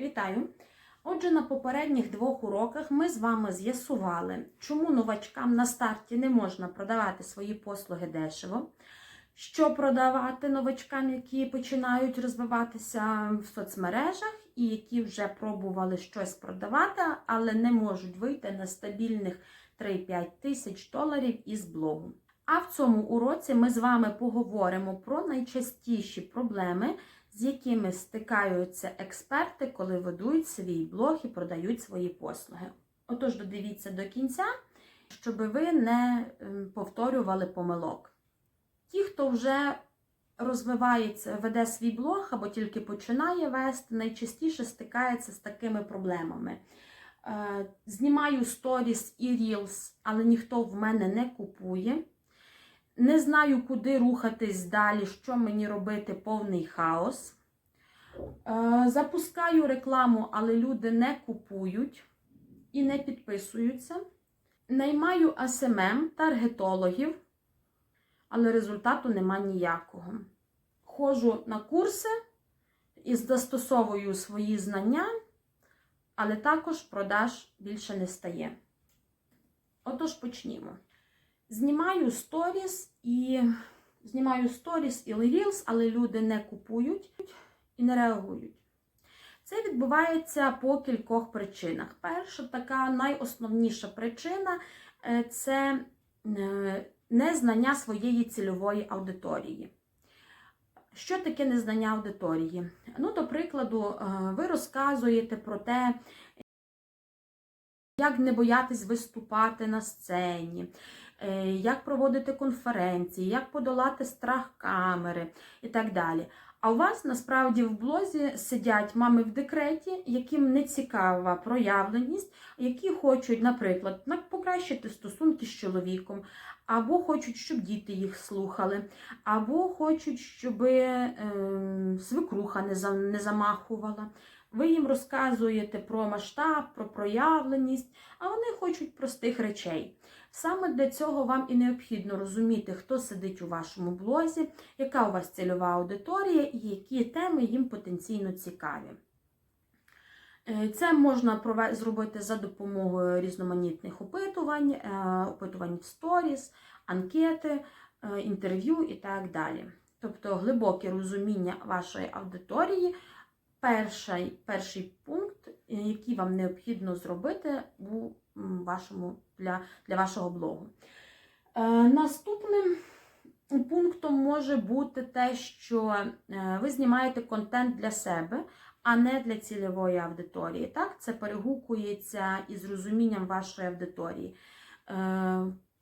Вітаю! Отже, на попередніх двох уроках ми з вами з'ясували, чому новачкам на старті не можна продавати свої послуги дешево, що продавати новачкам, які починають розвиватися в соцмережах і які вже пробували щось продавати, але не можуть вийти на стабільних 3-5 тисяч доларів із блогу. А в цьому уроці ми з вами поговоримо про найчастіші проблеми, з якими стикаються експерти, коли ведуть свій блог і продають свої послуги. Отож, додивіться до кінця, щоб ви не ем, повторювали помилок. Ті, хто вже розвивається, веде свій блог або тільки починає вести, найчастіше стикається з такими проблемами. Е, Знімаю сторіс і рілс, але ніхто в мене не купує. Не знаю, куди рухатись далі, що мені робити, повний хаос. Е, Запускаю рекламу, але люди не купують і не підписуються. Наймаю АСММ, таргетологів, але результату нема ніякого. Ходжу на курси і застосовую свої знання, але також продаж більше не стає. Отож, почнімо. Знімаю сторіс і знімаю сторіс і Reels, але люди не купують і не реагують. Це відбувається по кількох причинах. Перша така найосновніша причина е, це е, незнання своєї цільової аудиторії. Що таке незнання аудиторії? Ну, до прикладу, е, ви розказуєте про те, як не боятись виступати на сцені, як проводити конференції, як подолати страх камери і так далі. А у вас насправді в блозі сидять мами в декреті, яким не цікава проявленість, які хочуть, наприклад, покращити стосунки з чоловіком, або хочуть, щоб діти їх слухали, або хочуть, щоб е, свекруха не замахувала. Ви їм розказуєте про масштаб, про проявленість, а вони хочуть простих речей. Саме для цього вам і необхідно розуміти, хто сидить у вашому блозі, яка у вас цільова аудиторія і які теми їм потенційно цікаві. Е, Це можна зробити за допомогою різноманітних опитувань, е, опитувань в сторіс, анкети, е, інтерв'ю і так далі. Тобто глибоке розуміння вашої аудиторії перший, перший пункт, е, який вам необхідно зробити у вашому, для, для вашого блогу. Е, наступним пунктом може бути те, що е, ви знімаєте контент для себе, а не для цільової аудиторії. Так? Це перегукується із розумінням вашої аудиторії.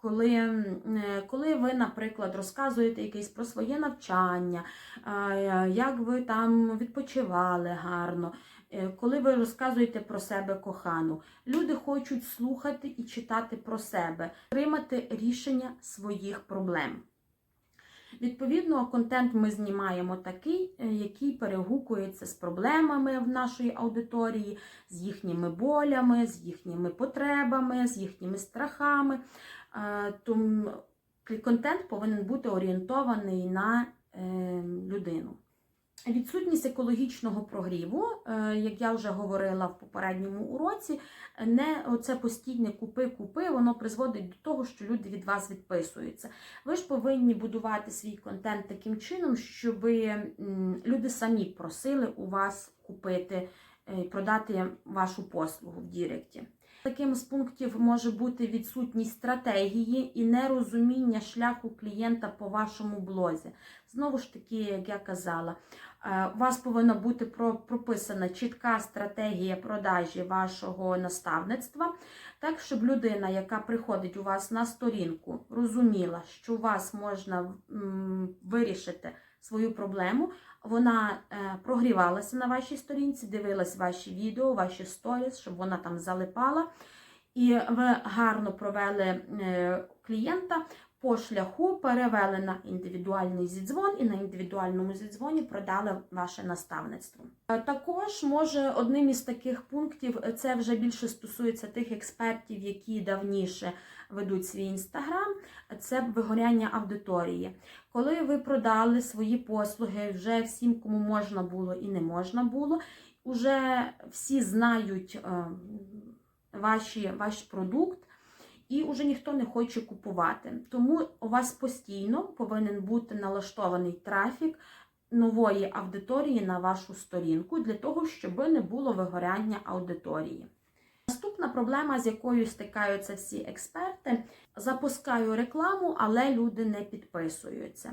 Коли, е, коли ви, наприклад, розказуєте якесь про своє навчання, е, як ви там відпочивали гарно, е, коли ви розказуєте про себе кохану, люди хочуть слухати і читати про себе, отримати рішення своїх проблем. Відповідно, контент ми знімаємо такий, який перегукується з проблемами в нашої аудиторії, з їхніми болями, з їхніми потребами, з їхніми страхами. Е, Тому контент повинен бути орієнтований на е, людину. Відсутність екологічного прогріву, е, як я вже говорила в попередньому уроці, не оце постійне купи-купи, воно призводить до того, що люди від вас відписуються. Ви ж повинні будувати свій контент таким чином, щоб люди самі просили у вас купити, продати вашу послугу в Діректі. Таким з пунктів може бути відсутність стратегії і нерозуміння шляху клієнта по вашому блозі. Знову ж таки, як я казала, е, у вас повинна бути прописана чітка стратегія продажі вашого наставництва, так, щоб людина, яка приходить у вас на сторінку, розуміла, що у вас можна вирішити свою проблему. Вона е, прогрівалася на вашій сторінці, дивилась ваші відео, ваші сторіс, щоб вона там залипала. І ви гарно провели е, клієнта по шляху, перевели на індивідуальний зідзвон і на індивідуальному зідзвоні продали ваше наставництво. Е, Також може одним із таких пунктів е, це вже більше стосується тих експертів, які давніше ведуть свій інстаграм, це вигоряння аудиторії. Коли ви продали свої послуги вже всім, кому можна було і не можна було, вже всі знають е, ваші, ваш продукт, і вже ніхто не хоче купувати. Тому у вас постійно повинен бути налаштований трафік нової аудиторії на вашу сторінку для того, щоб не було вигоряння аудиторії. Наступна проблема, з якою стикаються всі експерти, запускаю рекламу, але люди не підписуються.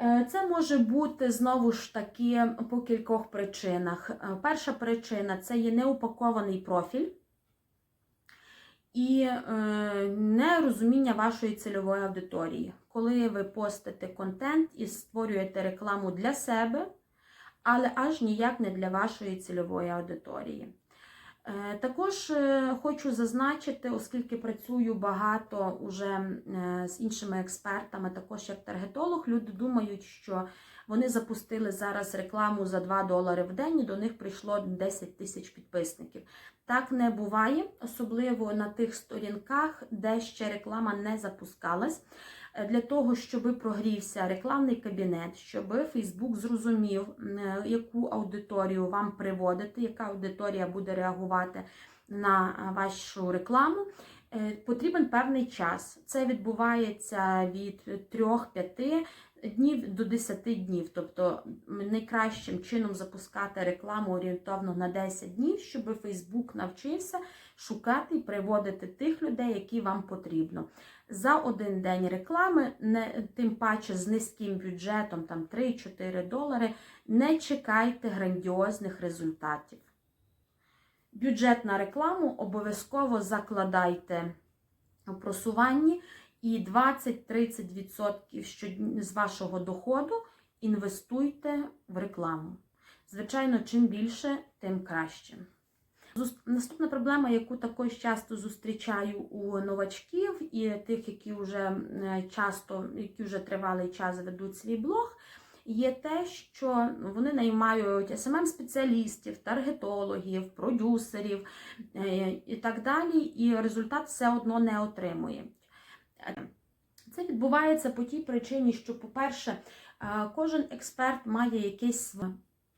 Е, Це може бути знову ж таки по кількох причинах. Е, Перша причина це є неупакований профіль і е, нерозуміння вашої цільової аудиторії. Коли ви постите контент і створюєте рекламу для себе, але аж ніяк не для вашої цільової аудиторії. Е, Також е, хочу зазначити, оскільки працюю багато уже е, з іншими експертами, також як таргетолог, люди думають, що вони запустили зараз рекламу за 2 долари в день, і до них прийшло 10 тисяч підписників. Так не буває, особливо на тих сторінках, де ще реклама не запускалась. Е, Для того, щоб прогрівся рекламний кабінет, щоб Facebook зрозумів, е, яку аудиторію вам приводити, яка аудиторія буде реагувати на е, вашу рекламу, потрібен певний час. Це відбувається від 3-5 днів до 10 днів. Тобто найкращим чином запускати рекламу орієнтовно на 10 днів, щоб Facebook навчився шукати і приводити тих людей, які вам потрібно. За один день реклами, не, тим паче з низьким бюджетом, там 3-4 долари, не чекайте грандіозних результатів. Бюджет на рекламу обов'язково закладайте в просуванні і 20-30% щодня з вашого доходу інвестуйте в рекламу. Звичайно, чим більше, тим краще. Наступна проблема, яку також часто зустрічаю у новачків і тих, які вже часто, які вже тривалий час ведуть свій блог, є те, що вони наймають SMM-спеціалістів, таргетологів, продюсерів е, і так далі, і результат все одно не отримують. Це відбувається по тій причині, що, по-перше, е, кожен експерт має якесь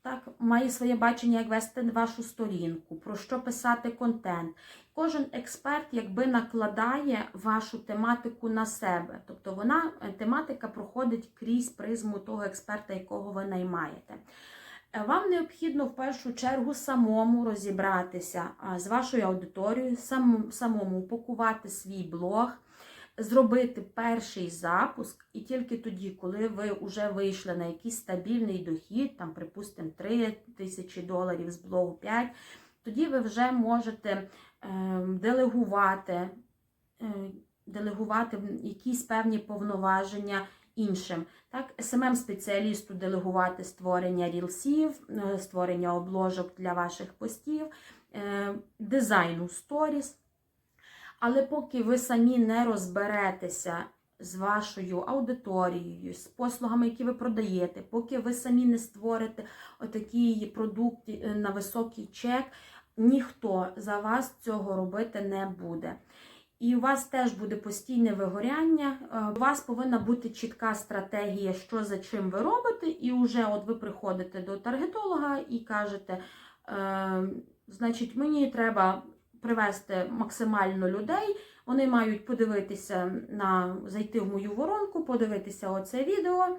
так, має своє бачення, як вести вашу сторінку, про що писати контент. Кожен експерт якби накладає вашу тематику на себе. Тобто вона е, тематика проходить крізь призму того експерта, якого ви наймаєте. Е, Вам необхідно в першу чергу самому розібратися з вашою аудиторією, сам- самому упакувати свій блог, зробити перший запуск, і тільки тоді, коли ви вже вийшли на якийсь стабільний дохід, там, припустимо, 3 тисячі доларів з блогу 5, тоді ви вже можете е, делегувати, е, делегувати якісь певні повноваження іншим. Так, SMM-спеціалісту делегувати створення рілсів, е, створення обложок для ваших постів, е, дизайну сторіс. Але поки ви самі не розберетеся з вашою аудиторією, з послугами, які ви продаєте, поки ви самі не створите отакий продукт е, на високий чек, ніхто за вас цього робити не буде. І у вас теж буде постійне вигоряння. Е, У вас повинна бути чітка стратегія, що за чим ви робите, і вже от ви приходите до таргетолога і кажете, е, значить, мені треба привести максимально людей. Вони мають подивитися на зайти в мою воронку, подивитися оце відео.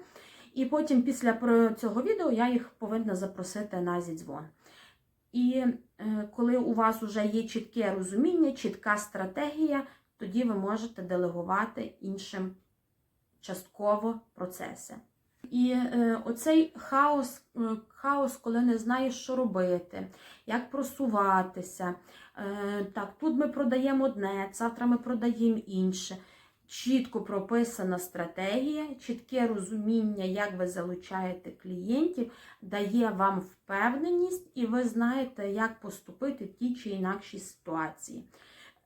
І потім після цього відео я їх повинна запросити на зідзвон. І е, коли у вас вже є чітке розуміння, чітка стратегія, тоді ви можете делегувати іншим частково процеси. І е, оцей хаос, е, хаос, коли не знаєш, що робити, як просуватися. Е, так, тут ми продаємо одне, завтра ми продаємо інше. Чітко прописана стратегія, чітке розуміння, як ви залучаєте клієнтів, дає вам впевненість, і ви знаєте, як поступити в тій чи інакшій ситуації.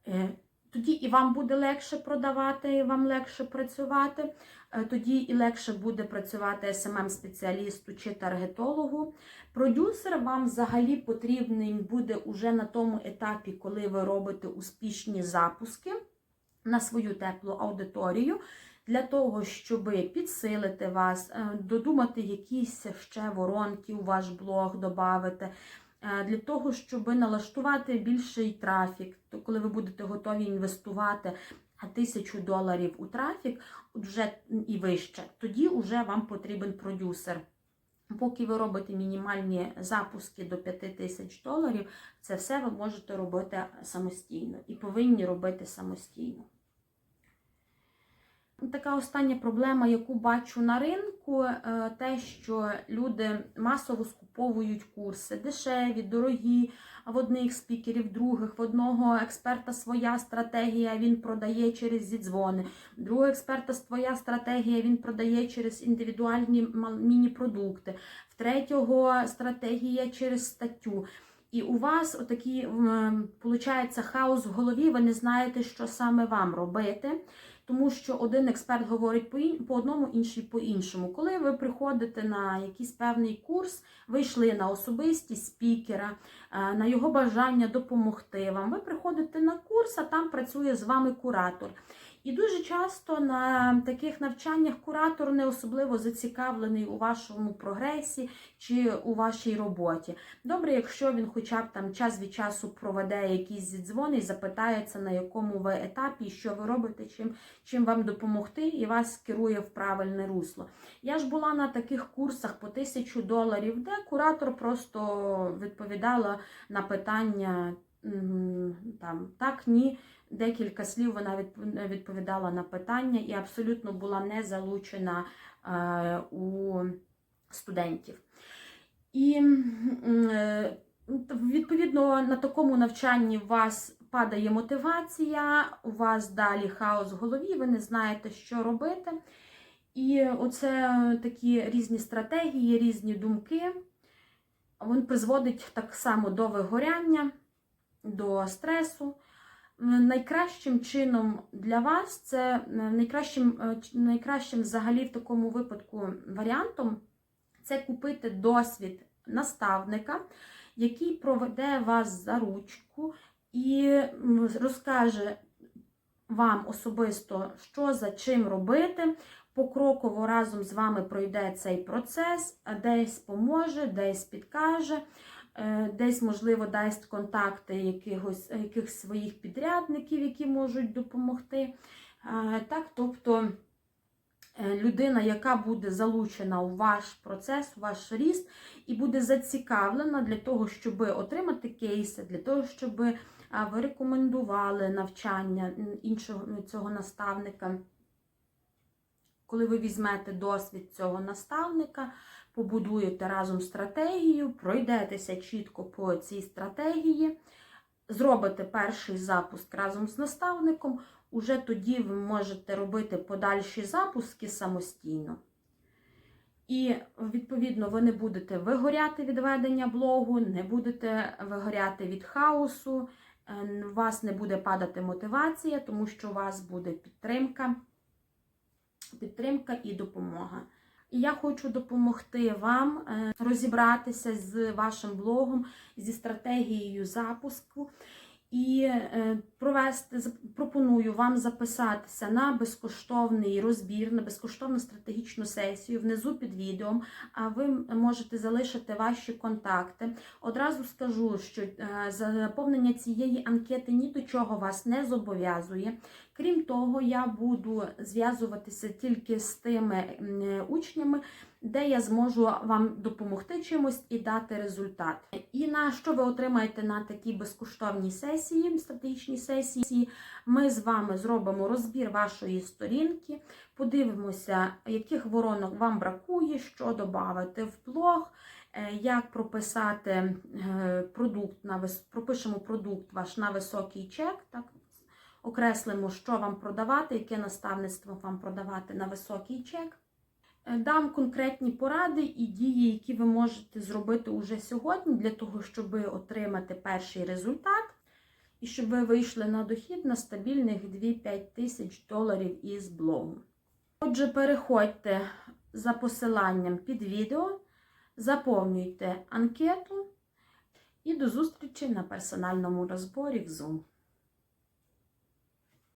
Е, Тоді і вам буде легше продавати, і вам легше працювати. Е, Тоді і легше буде працювати SMM-спеціалісту чи таргетологу. Продюсер вам взагалі потрібний буде уже на тому етапі, коли ви робите успішні запуски на свою теплу аудиторію, для того, щоб підсилити вас, е, додумати якісь ще воронки у ваш блог, додати. Е, для того, щоб налаштувати більший трафік, то коли ви будете готові інвестувати тисячу доларів у трафік, вже і вище, тоді вже вам потрібен продюсер. Поки ви робите мінімальні запуски до 5 тисяч доларів, це все ви можете робити самостійно і повинні робити самостійно. Така остання проблема, яку бачу на ринку, е, те, що люди масово скуповують курси дешеві, дорогі, в одних спікерів, других, в одного експерта своя стратегія, він продає через зідзвони, другого експерта своя стратегія, він продає через індивідуальні міні-продукти, в третього стратегія через статтю. І у вас отакий, виходить, хаос в голові, ви не знаєте, що саме вам робити. Тому що один експерт говорить по, ін- по одному, інший по іншому. Коли ви приходите на якийсь певний курс, ви йшли на особистість спікера, е, на його бажання допомогти вам. Ви приходите на курс, а там працює з вами куратор. І дуже часто на таких навчаннях куратор не особливо зацікавлений у вашому прогресі чи у вашій роботі. Добре, якщо він хоча б там час від часу проведе якісь зідзвони і запитається, на якому ви етапі, що ви робите, чим, чим вам допомогти, і вас керує в правильне русло. Я ж була на таких курсах по тисячу доларів, де куратор просто відповідала на питання там так, ні. Декілька слів вона відповідала на питання і абсолютно була не залучена е, у студентів. І е, відповідно на такому навчанні у вас падає мотивація, у вас далі хаос в голові, ви не знаєте, що робити. І оце такі різні стратегії, різні думки. Він призводить так само до вигоряння, до стресу. Найкращим чином для вас це е, найкращим, е, найкращим взагалі в такому випадку варіантом це купити досвід наставника, який проведе вас за ручку і розкаже вам особисто, що за чим робити. Покроково разом з вами пройде цей процес, десь поможе, десь підкаже, десь, можливо, дасть контакти якихось, якихось своїх підрядників, які можуть допомогти. Е, Так, тобто е, людина, яка буде залучена у ваш процес, у ваш ріст, і буде зацікавлена для того, щоб отримати кейси, для того, щоб е, ви рекомендували навчання іншого цього наставника. Коли ви візьмете досвід цього наставника, побудуєте разом стратегію, пройдетеся чітко по цій стратегії, зробите перший запуск разом з наставником, уже тоді ви можете робити подальші запуски самостійно. І, відповідно, ви не будете вигоряти від ведення блогу, не будете вигоряти від хаосу, е, у вас не буде падати мотивація, тому що у вас буде підтримка підтримка і допомога. І я хочу допомогти вам е, розібратися з вашим блогом, зі стратегією запуску. І е, провести, пропоную вам записатися на безкоштовний розбір, на безкоштовну стратегічну сесію внизу під відео. А ви можете залишити ваші контакти. Одразу скажу, що е, заповнення цієї анкети ні до чого вас не зобов'язує. Крім того, я буду зв'язуватися тільки з тими учнями, де я зможу вам допомогти чимось і дати результат. І на що ви отримаєте на такій безкоштовній сесії, стратегічній сесії, ми з вами зробимо розбір вашої сторінки, подивимося, яких воронок вам бракує, що додати в блог. е, Як прописати е, продукт на вис... пропишемо продукт ваш на високий чек, так окреслимо, що вам продавати, яке наставництво вам продавати на високий чек. Е, Дам конкретні поради і дії, які ви можете зробити уже сьогодні, для того, щоб отримати перший результат, і щоб ви вийшли на дохід на стабільних 2-5 тисяч доларів із блогу. Отже, переходьте за посиланням під відео, заповнюйте анкету і до зустрічі на персональному розборі в Zoom.